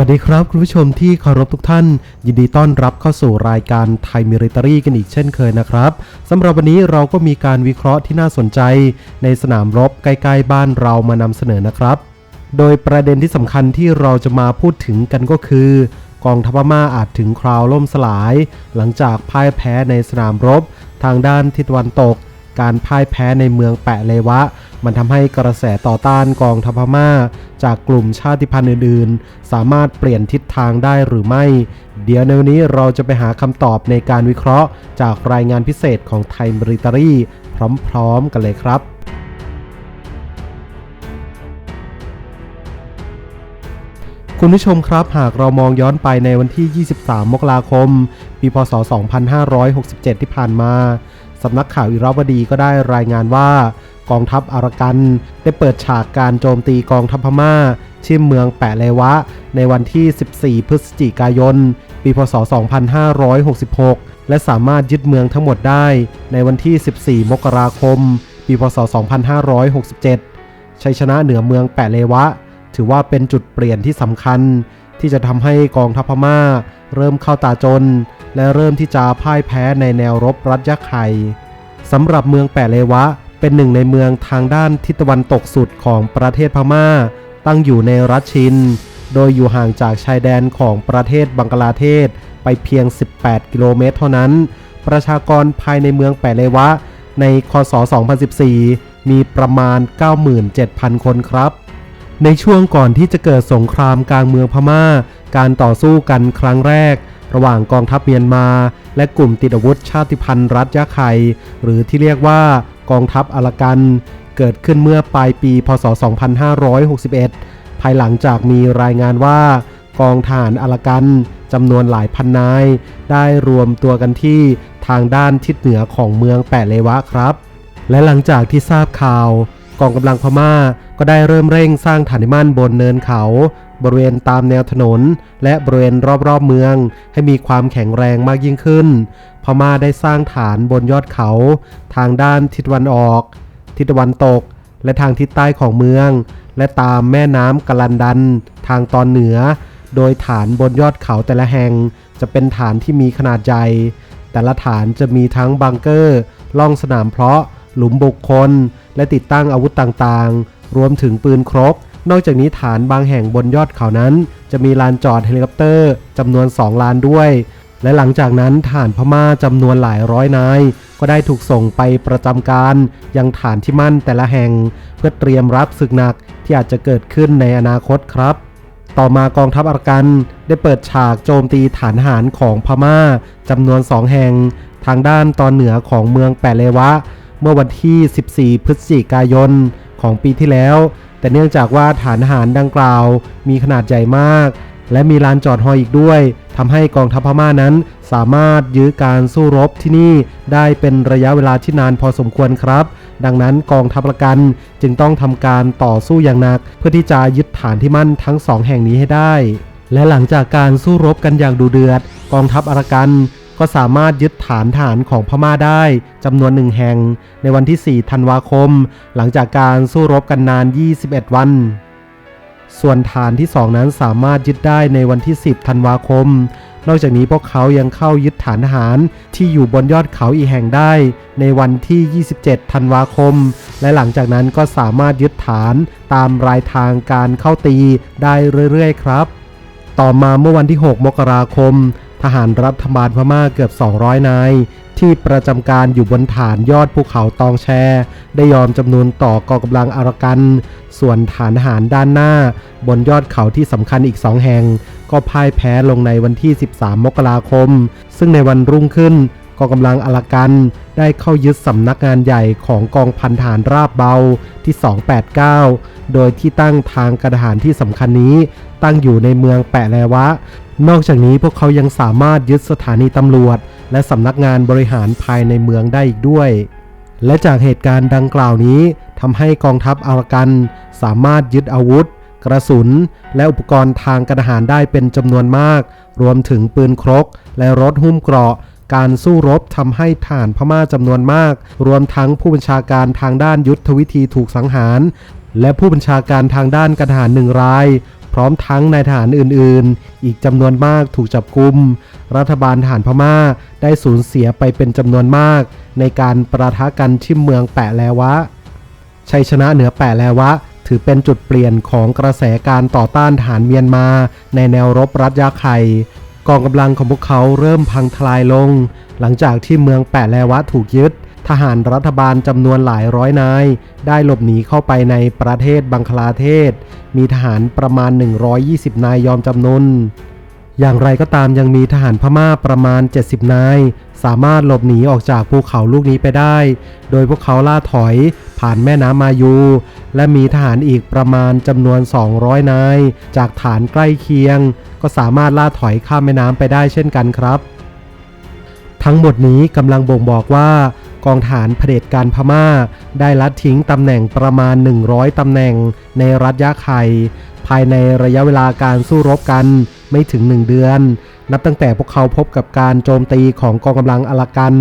วัสดีครับ คุณผู้ชมที่เคารพทุกท่าน ยินดีต้อนรับเข้าสู่รายการไทยมิริตรีกันอีกเช่นเคยนะครับสำหรับวันนี้เราก็มีการวิเคราะห์ที่น่าสนใจ ในสนามรบใกล้ๆบ้านเรามานำเสนอนะครับ โดยประเด็นที่สำคัญที่เราจะมาพูดถึงกันก็คือกองทัพพม่าอาจถึงคราวล่มสลาย หลังจากพ่ายแพ้ในสนามรบ ทางด้านทิศตะวันตก การพ่ายแพ้ในเมืองแปะเลวะ มันทำให้กระแสต่อต้านกองทัพพม่า จากกลุ่มชาติพันธุ์อื่นๆ สามารถเปลี่ยนทิศทางได้หรือไม่ เดี๋ยวในวันนี้เราจะไปหาคำตอบในการวิเคราะห์ จากรายงานพิเศษของไทยมิลิตรีพร้อมๆกันเลยครับคุณผู้ชมครับหากเรามองย้อนไปในวันที่ 23 มกราคม ปี พศ 2567 ที่ผ่านมา สำนักข่าวอิราวดีก็ได้รายงานว่ากองทัพอารักันได้เปิดฉากการโจมตีกองทัพพม่าที่เมืองแปะเลวะ ในวันที่ 14 พฤศจิกายน ปี พศ 2566 และสามารถยึดเมืองทั้งหมดได้ในวันที่ 14 มกราคม ปี พศ 2567 ชัยชนะเหนือเมืองแปะเลวะ ถือว่าเป็นจุดเปลี่ยนที่สำคัญที่จะทำให้กองทัพพม่า เริ่มเข้าตาจน และเริ่มที่จะพ่ายแพ้ในแนวรบรัฐยะไข่สำหรับเมืองแปะเลวะ เป็นหนึ่งในเมืองทางด้านทิศตะวันตกสุดของประเทศพม่า ตั้งอยู่ในรัฐชิน โดยอยู่ห่างจากชายแดนของประเทศบังกลาเทศไปเพียง 18 กิโลเมตรเท่านั้น ประชากรภายในเมืองแปะเลวะ ในคศ 2014 มีประมาณ 97,000 คนครับในช่วงก่อนที่จะเกิดสงครามกลางเมืองพม่า การต่อสู้กันครั้งแรก ระหว่างกองทัพเมียนมา และกลุ่มติดอาวุธชาติพันธุ์รัฐยะไข่หรือที่เรียกว่ากองทัพอารากันเกิดขึ้นเมื่อปลายปี พศ 2561 ภายหลังจากมีรายงานว่ากองทหารอารากันจำนวนหลายพันนาย ได้รวมตัวกันที่ทางด้านทิศเหนือของเมืองแปะเลวะครับ และหลังจากที่ทราบข่าว กองกำลังพม่าก็ได้เริ่มเร่งสร้างฐานที่มั่นบนเนินเขา บริเวณตามแนวถนน และบริเวณรอบๆเมือง ให้มีความแข็งแรงมากยิ่งขึ้น พม่าได้สร้างฐานบนยอดเขา ทางด้านทิศตะวันออก ทิศตะวันตก และทางทิศใต้ของเมือง และตามแม่น้ำกลันดัน ทางตอนเหนือ โดยฐานบนยอดเขาแต่ละแห่ง จะเป็นฐานที่มีขนาดใหญ่ แต่ละฐานจะมีทั้งบังเกอร์ ล่องสนามเพาะ หลุมบุคคล และติดตั้งอาวุธต่างๆ รวมถึงปืนครบ นอกจากนี้ฐานบางแห่งบนยอดเขานั้น จะมีลานจอดเฮลิคอปเตอร์จำนวน 2 ลานด้วย และหลังจากนั้นฐานพม่าจำนวนหลายร้อยนาย ก็ได้ถูกส่งไปประจำการ ยังฐานที่มั่นแต่ละแห่ง เพื่อเตรียมรับศึกหนักที่อาจจะเกิดขึ้นในอนาคตครับต่อมากองทัพอากันได้เปิดฉากโจมตีฐานทหารของพม่าจำนวนสองแห่ง ทางด้านตอนเหนือของเมืองแปะเลวะ เมื่อวันที่ 14 พฤศจิกายนของปีที่แล้ว แต่เนื่องจากว่าฐานทหารดังกล่าว มีขนาดใหญ่มาก และมีลานจอดฮอยอีกด้วยทำให้กองทัพพม่านั้นสามารถยื้อการสู้รบที่นี่ได้เป็นระยะเวลาที่นานพอสมควรครับ ดังนั้นกองทัพละกันจึงต้องทำการต่อสู้อย่างหนัก เพื่อที่จะยึดฐานที่มั่นทั้งสองแห่งนี้ให้ได้ และหลังจากการสู้รบกันอย่างดุเดือด กองทัพอารากัน ก็สามารถยึดฐานฐานของพม่าได้จำนวนหนึ่งแห่ง ในวันที่ 4 ธันวาคม หลังจากการสู้รบกันนาน 21 วัน ส่วนฐานที่ 2 นั้นสามารถยึดได้ในวันที่ 10 ธันวาคม นอกจากนี้พวกเขายังเข้ายึดฐานทหารที่อยู่บนยอดเขาอีกแห่งได้ ในวันที่ 27 ธันวาคม และหลังจากนั้นก็สามารถยึดฐานตามรายทางการเข้าตีได้เรื่อยๆ ครับต่อมาเมื่อวันที่ 6 มกราคม ทหารรัฐบาลพม่าเกือบ 200 นาย ที่ประจำการอยู่บนฐานยอดภูเขาตองแช ได้ยอมจำนวนต่อกองกำลังอารากัน ส่วนฐานทหารด้านหน้า บนยอดเขาที่สำคัญอีกสองแห่ง ก็พ่ายแพ้ลงในวันที่ 13 มกราคม ซึ่งในวันรุ่งขึ้นกองกำลังอารากันได้เข้ายึดสำนักงานใหญ่ของกองพันทหารราบเบาที่ 289 โดยที่ตั้งทางกระดานที่สำคัญนี้ ตั้งอยู่ในเมืองแปะแลวะ นอกจากนี้พวกเขายังสามารถยึดสถานีตำรวจ และสำนักงานบริหารภายในเมืองได้อีกด้วย และจากเหตุการณ์ดังกล่าวนี้ทำให้กองทัพอารากัน สามารถยึดอาวุธ กระสุน และอุปกรณ์ทางการทหารได้เป็นจำนวนมาก รวมถึงปืนครก และรถหุ้มเกราะ การสู้รบทำให้ฐานพม่าจำนวนมาก รวมทั้งผู้บัญชาการทางด้านยุทธวิธีถูกสังหารและผู้บัญชาการทางด้านการทหารหนึ่งราย พร้อมทั้งนายทหารอื่นๆ อีกจำนวนมากถูกจับกุม รัฐบาลทหารพม่าได้สูญเสียไปเป็นจำนวนมาก ในการประทะกันที่เมืองแปะแลวะ ชัยชนะเหนือแปะแลวะ ถือเป็นจุดเปลี่ยนของกระแสการต่อต้านทหารเมียนมา ในแนวรบรัฐยาไข่กองกำลังของพวกเขาเริ่มพังทลายลง หลังจากที่เมืองแปะแลวะถูกยึด ทหารรัฐบาลจำนวนหลายร้อยนาย ได้หลบหนีเข้าไปในประเทศบังคลาเทศ มีทหารประมาณ 120 นายยอมจำนนอย่างไรก็ตามยังมีทหารพม่าประมาณ 70 นาย สามารถหลบหนีออกจากภูเขาลูกนี้ไปได้ โดยพวกเขาล่าถอยผ่านแม่น้ำมายู และมีทหารอีกประมาณจำนวน 200 นาย จากฐานใกล้เคียง ก็สามารถล่าถอยข้ามแม่น้ำไปได้เช่นกันครับ ทั้งหมดนี้กำลังบ่งบอกว่า กองฐานเผด็จการพม่า ได้ลัดทิ้งตำแหน่งประมาณ 100 ตำแหน่งในรัฐยะไข่ภายในระยะเวลาการสู้รบกันไม่ถึง 1 เดือน นับตั้งแต่พวกเขาพบกับการโจมตีของกองกำลังอลากัน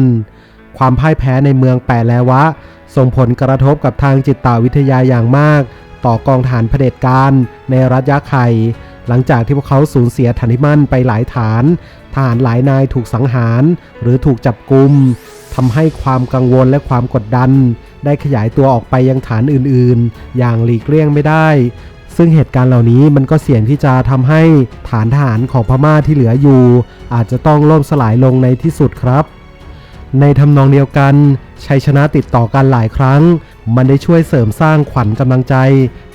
ความพ่ายแพ้ในเมืองแปะแลวะ ส่งผลกระทบกับทางจิตวิทยาอย่างมาก ต่อกองฐานเผด็จการในรัฐยะไข่หลังจากที่พวกเขาสูญเสียฐานที่มั่นไปหลายฐาน ทหารหลายนายถูกสังหารหรือถูกจับกุมทำให้ความกังวลและความกดดัน ได้ขยายตัวออกไปยังฐานอื่นๆ อย่างหลีกเลี่ยงไม่ได้ ซึ่งเหตุการณ์เหล่านี้มันก็เสี่ยงที่จะทำให้ฐานทหารของพม่าที่เหลืออยู่ อาจจะต้องล่มสลายลงในที่สุดครับในทำนองเดียวกันชัยชนะติดต่อกันหลายครั้ง มันได้ช่วยเสริมสร้างขวัญกำลังใจ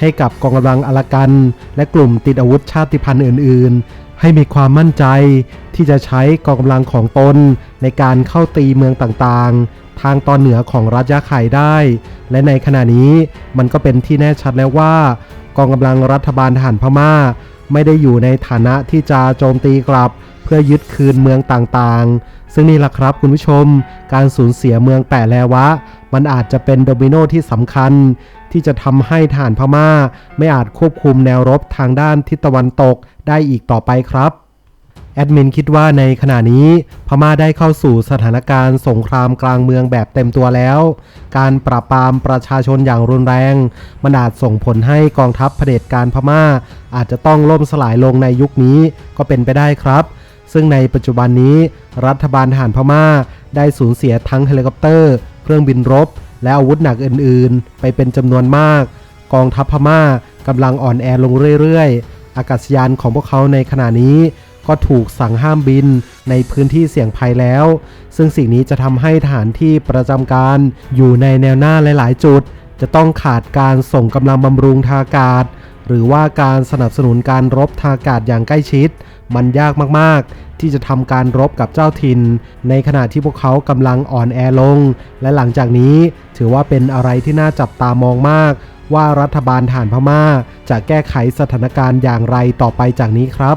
ให้กับกองกำลังอลากัน และกลุ่มติดอาวุธชาติพันธุ์อื่น ๆ ให้มีความมั่นใจ ที่จะใช้กองกำลังของตนในการเข้าตีเมืองต่างๆ ทางตอนเหนือของรัฐยะไข่ได้ และในขณะนี้มันก็เป็นที่แน่ชัดแล้วว่า กองกำลังรัฐบาลทหารพม่า ไม่ได้อยู่ในฐานะที่จะโจมตีกลับ เพื่อยึดคืนเมืองต่างๆ ซึ่งนี่แหละครับคุณผู้ชม การสูญเสียเมืองแปะแลวะ มันอาจจะเป็นโดมิโนที่สำคัญที่จะทำให้ฐานพม่า ไม่อาจควบคุมแนวรบทางด้านทิศตะวันตกได้อีกต่อไปครับ แอดมินคิดว่าในขณะนี้พม่าได้เข้าสู่สถานการณ์สงครามกลางเมืองแบบเต็มตัวแล้ว การปราบปรามประชาชนอย่างรุนแรง มันอาจส่งผลให้กองทัพเผด็จการพม่า อาจจะต้องล่มสลายลงในยุคนี้ก็เป็นไปได้ครับ ซึ่งในปัจจุบันนี้ รัฐบาลทหารพม่า ได้สูญเสียทั้งเฮลิคอปเตอร์ เครื่องบินรบ และอาวุธหนักอื่น ๆ ไปเป็นจำนวนมาก กองทัพพม่ากำลังอ่อนแอลงเรื่อยๆ อากาศยานของพวกเขาในขณะนี้ ก็ถูกสั่งห้ามบินในพื้นที่เสี่ยงภัยแล้ว ซึ่งสิ่งนี้จะทำให้ทหารที่ประจำการอยู่ในแนวหน้าหลาย ๆ จุด จะต้องขาดการส่งกำลังบำรุงทางอากาศ หรือว่าการสนับสนุนการรบทางอากาศอย่างใกล้ชิด มันยากมาก ๆ ที่จะทำการรบกับเจ้าถิ่น ในขณะที่พวกเขากำลังอ่อนแอลง และหลังจากนี้ถือว่าเป็นอะไรที่น่าจับตามองมากว่ารัฐบาลฐานพม่าจะแก้ไขสถานการณ์อย่างไรต่อไปจากนี้ครับ